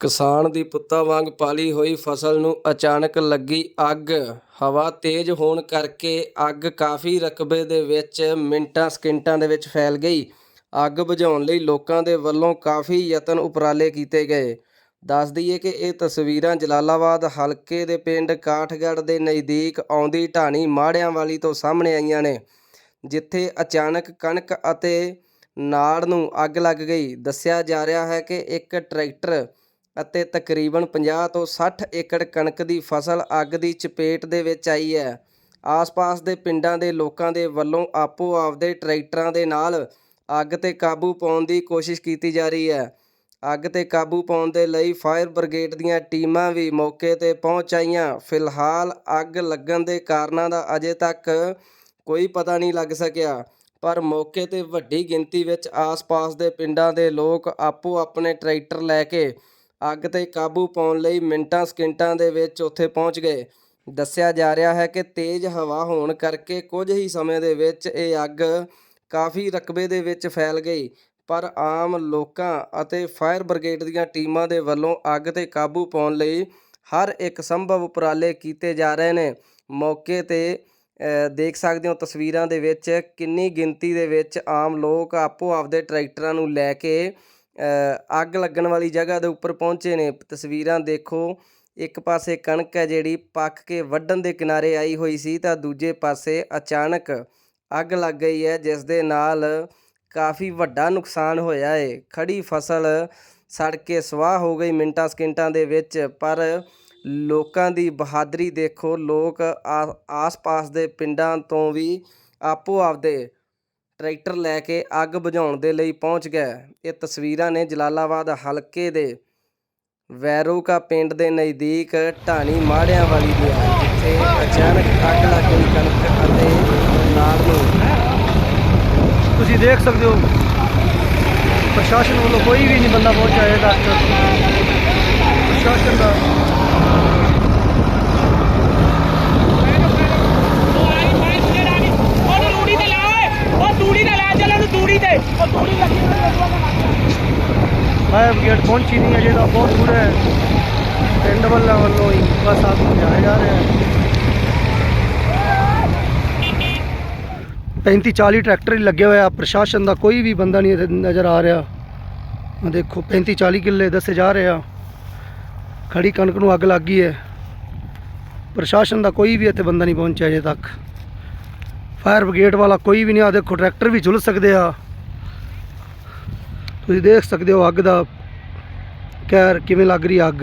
ਕਿਸਾਨ ਦੀ ਪੁੱਤਾਂ ਵਾਂਗ ਪਾਲੀ ਹੋਈ ਫਸਲ ਨੂੰ ਅਚਾਨਕ ਲੱਗੀ ਅੱਗ। ਹਵਾ ਤੇਜ਼ ਹੋਣ ਕਰਕੇ ਅੱਗ ਕਾਫੀ ਰਕਬੇ ਦੇ ਵਿੱਚ ਮਿੰਟਾਂ ਸਕਿੰਟਾਂ ਦੇ ਵਿੱਚ ਫੈਲ ਗਈ। ਅੱਗ ਬੁਝਾਉਣ ਲਈ ਲੋਕਾਂ ਦੇ ਵੱਲੋਂ ਕਾਫੀ ਯਤਨ ਉਪਰਾਲੇ ਕੀਤੇ ਗਏ। ਦੱਸ ਦਈਏ ਕਿ ਇਹ ਤਸਵੀਰਾਂ ਜਲਾਲਾਬਾਦ ਹਲਕੇ ਦੇ ਪਿੰਡ ਕਾਠਗੜ੍ਹ ਦੇ ਨਜ਼ਦੀਕ ਆਉਂਦੀ ਢਾਣੀ ਮਾੜਿਆਂ ਵਾਲੀ ਤੋਂ ਸਾਹਮਣੇ ਆਈਆਂ ਨੇ, ਜਿੱਥੇ ਅਚਾਨਕ ਕਣਕ ਅਤੇ ਨਾੜ ਨੂੰ ਅੱਗ ਲੱਗ ਗਈ। ਦੱਸਿਆ ਜਾ ਰਿਹਾ ਹੈ ਕਿ ਇੱਕ ਟਰੈਕਟਰ ਅਤੇ ਤਕਰੀਬਨ 50 ਤੋਂ 60 ਏਕੜ ਕਣਕ ਦੀ ਫਸਲ ਅੱਗ ਦੀ ਚਪੇਟ ਦੇ ਵਿੱਚ ਆਈ ਹੈ। ਆਸ-ਪਾਸ ਦੇ ਪਿੰਡਾਂ ਦੇ ਲੋਕਾਂ ਦੇ ਵੱਲੋਂ ਆਪੋ ਆਪਦੇ ਟਰੈਕਟਰਾਂ ਦੇ ਨਾਲ ਅੱਗ ਤੇ ਕਾਬੂ ਪਾਉਣ ਦੀ ਕੋਸ਼ਿਸ਼ ਕੀਤੀ ਜਾ ਰਹੀ ਹੈ। ਅੱਗ ਤੇ ਕਾਬੂ ਪਾਉਣ ਦੇ ਲਈ ਫਾਇਰ ਬ੍ਰਿਗੇਡ ਦੀਆਂ ਟੀਮਾਂ ਵੀ ਮੌਕੇ ਤੇ ਪਹੁੰਚ ਆਈਆਂ। ਫਿਲਹਾਲ ਅੱਗ ਲੱਗਣ ਦੇ ਕਾਰਨਾਂ ਦਾ ਅਜੇ ਤੱਕ ਕੋਈ ਪਤਾ ਨਹੀਂ ਲੱਗ ਸਕਿਆ, ਪਰ ਮੌਕੇ ਤੇ ਵੱਡੀ ਗਿਣਤੀ ਵਿੱਚ ਆਸ-ਪਾਸ ਦੇ ਪਿੰਡਾਂ ਦੇ ਲੋਕ ਆਪੋ ਆਪਣੇ ਟਰੈਕਟਰ ਲੈ ਕੇ ਅੱਗ ਤੇ ਕਾਬੂ ਪਾਉਣ ਲਈ ਮਿੰਟਾਂ ਸਕਿੰਟਾਂ ਦੇ ਵਿੱਚ ਉੱਥੇ ਪਹੁੰਚ ਗਏ। ਦੱਸਿਆ ਜਾ ਰਿਹਾ ਹੈ ਕਿ ਤੇਜ਼ ਹਵਾ ਹੋਣ ਕਰਕੇ ਕੁਝ ਹੀ ਸਮੇਂ ਦੇ ਵਿੱਚ ਇਹ ਅੱਗ ਕਾਫੀ ਰਕਬੇ ਦੇ ਵਿੱਚ ਫੈਲ ਗਈ। ਪਰ ਆਮ ਲੋਕਾਂ ਅਤੇ ਫਾਇਰ ਬ੍ਰਿਗੇਡ ਦੀਆਂ ਟੀਮਾਂ ਦੇ ਵੱਲੋਂ ਅੱਗ ਤੇ ਕਾਬੂ ਪਾਉਣ ਲਈ ਹਰ ਇੱਕ ਸੰਭਵ ਉਪਰਾਲੇ ਕੀਤੇ ਜਾ ਰਹੇ ਨੇ। ਮੌਕੇ ਤੇ ਦੇਖ ਸਕਦੇ ਹੋ ਤਸਵੀਰਾਂ ਦੇ ਵਿੱਚ ਕਿੰਨੀ ਗਿਣਤੀ ਦੇ ਵਿੱਚ ਆਮ ਲੋਕ ਆਪੋ ਆਪਦੇ ਟਰੈਕਟਰਾਂ ਨੂੰ ਲੈ ਕੇ ਅੱਗ ਲੱਗਣ ਵਾਲੀ ਜਗ੍ਹਾ ਦੇ ਉੱਪਰ ਪਹੁੰਚੇ ਨੇ। ਤਸਵੀਰਾਂ ਦੇਖੋ। ਇੱਕ ਪਾਸੇ ਕਣਕ ਹੈ ਜਿਹੜੀ ਪੱਕ ਕੇ ਵੱਢਣ ਦੇ ਕਿਨਾਰੇ ਆਈ ਹੋਈ ਸੀ ਤਾਂ ਦੂਜੇ ਪਾਸੇ ਅਚਾਨਕ ਅੱਗ ਲੱਗ ਗਈ ਹੈ, ਜਿਸ ਦੇ ਨਾਲ ਕਾਫੀ ਵੱਡਾ ਨੁਕਸਾਨ ਹੋਇਆ ਹੈ ਖੜੀ ਫਸਲ ਸੜ ਕੇ ਸਵਾਹ ਹੋ ਗਈ ਮਿੰਟਾਂ ਸਕਿੰਟਾਂ ਦੇ ਵਿੱਚ, ਪਰ ਲੋਕਾਂ ਦੀ ਬਹਾਦਰੀ ਦੇਖੋ। ਲੋਕ ਆਸ-ਪਾਸ ਦੇ ਪਿੰਡਾਂ ਤੋਂ ਵੀ ਆਪੋ ਆਪਦੇ ਟਰੈਕਟਰ ਲੈ ਕੇ ਅੱਗ ਬੁਝਾਉਣ ਦੇ ਲਈ ਪਹੁੰਚ ਗਏ ਇਹ ਤਸਵੀਰਾਂ ਨੇ ਜਲਾਲਾਬਾਦ ਹਲਕੇ ਦੇ ਵੈਰੋਕਾ ਪਿੰਡ ਦੇ ਨਜ਼ਦੀਕ ਢਾਣੀ ਮਾੜਿਆਂ ਵਾਲੀ ਦੀ ਹੈ ਜਿੱਥੇ ਅਚਾਨਕ ਅੱਗ ਲੱਗ ਗਈ ਕਣਕ ਅਤੇ ਨਾੜ ਨੂੰ। ਤੁਸੀਂ ਦੇਖ ਸਕਦੇ ਹੋ, ਪ੍ਰਸ਼ਾਸਨ ਵੱਲੋਂ ਕੋਈ ਵੀ ਨਹੀਂ ਬੰਦਾ ਪਹੁੰਚਿਆ ਹੈ ਡਾਕਟਰ ਪ੍ਰਸ਼ਾਸਨ ਦਾ ਉਹਨੂੰ ਤੂੜੀ ਤੇ ਲਾ ਓਏ ਉਹ ਤੂੜੀ ਤੇ ਲਾ ਚੱਲ ਉਹਨੂੰ ਤੂੜੀ ਤੇ ਉਹ ਤੂੜੀ ਲੱਗੀ ਹੋਈ ਹੈ ਫਾਇਰ ਬ੍ਰਿਗੇਡ ਪਹੁੰਚੀ ਨਹੀਂ ਅਜੇ ਤਾਂ ਬਹੁਤ ਦੂਰ ਹੈ। ਪਿੰਡ ਵੱਲੋਂ ਵੱਲੋਂ ਹੀ ਬਸ ਆਪ ਜਾਇਆ ਜਾ ਰਿਹਾ ਹੈ। 35 40 ਟਰੈਕਟਰ ਹੀ ਲੱਗੇ ਹੋਇਆ ਪ੍ਰਸ਼ਾਸਨ ਦਾ ਕੋਈ ਵੀ ਬੰਦਾ ਨਹੀਂ ਇੱਥੇ ਨਜ਼ਰ ਆ ਰਿਹਾ। ਆਹ ਦੇਖੋ 35 40 ਕਿੱਲੇ ਦੱਸੇ ਜਾ ਰਹੇ ਆ। ਖੜੀ ਕਣਕ ਨੂੰ ਅੱਗ ਲੱਗ ਗਈ ਹੈ। ਪ੍ਰਸ਼ਾਸਨ ਦਾ ਕੋਈ ਵੀ ਇੱਥੇ ਬੰਦਾ ਨਹੀਂ ਪਹੁੰਚਿਆ ਅਜੇ ਤੱਕ। ਫਾਇਰ ਬ੍ਰਿਗੇਡ ਵਾਲਾ ਕੋਈ ਵੀ ਨਹੀਂ। ਆ ਦੇਖੋ, ਟਰੈਕਟਰ ਵੀ ਝੁਲ ਸਕਦੇ ਆ। ਤੁਸੀਂ ਦੇਖ ਸਕਦੇ ਹੋ ਅੱਗ ਦਾ ਕਹਿਰ ਕਿਵੇਂ ਲੱਗ ਰਹੀ ਅੱਗ।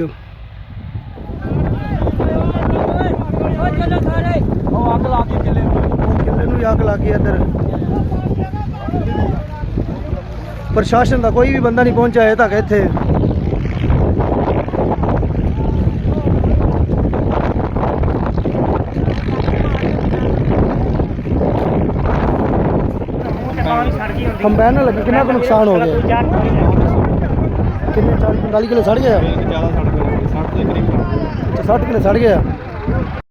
ਉਹ ਅੱਗ ਲਾ ਕੇ ਕਿੱਲੇ ਨੂੰ। ਕਿੱਲੇ ਨੂੰ ਵੀ ਅੱਗ ਲੱਗ ਗਈ ਇੱਧਰ। ਪ੍ਰਸ਼ਾਸਨ ਦਾ ਕੋਈ ਵੀ ਬੰਦਾ ਨਹੀਂ ਪਹੁੰਚਿਆ ਅਜੇ ਤੱਕ ਇੱਥੇ। ਕੰਬਾਈਨ ਨਾਲ ਲੱਗੀ ਕਿੰਨਾ ਕੁ ਨੁਕਸਾਨ ਹੋ ਗਿਆ? ਕਿੰਨੇ 40 45 ਕਿਲੋ ਸੜ ਗਿਆ? ਜ਼ਿਆਦਾ ਸੜ ਗਿਆ 60 ਦੇ ਕਰੀਬ ਅੱਛਾ 60 ਕਿਲੋ ਸੜ ਗਿਆ।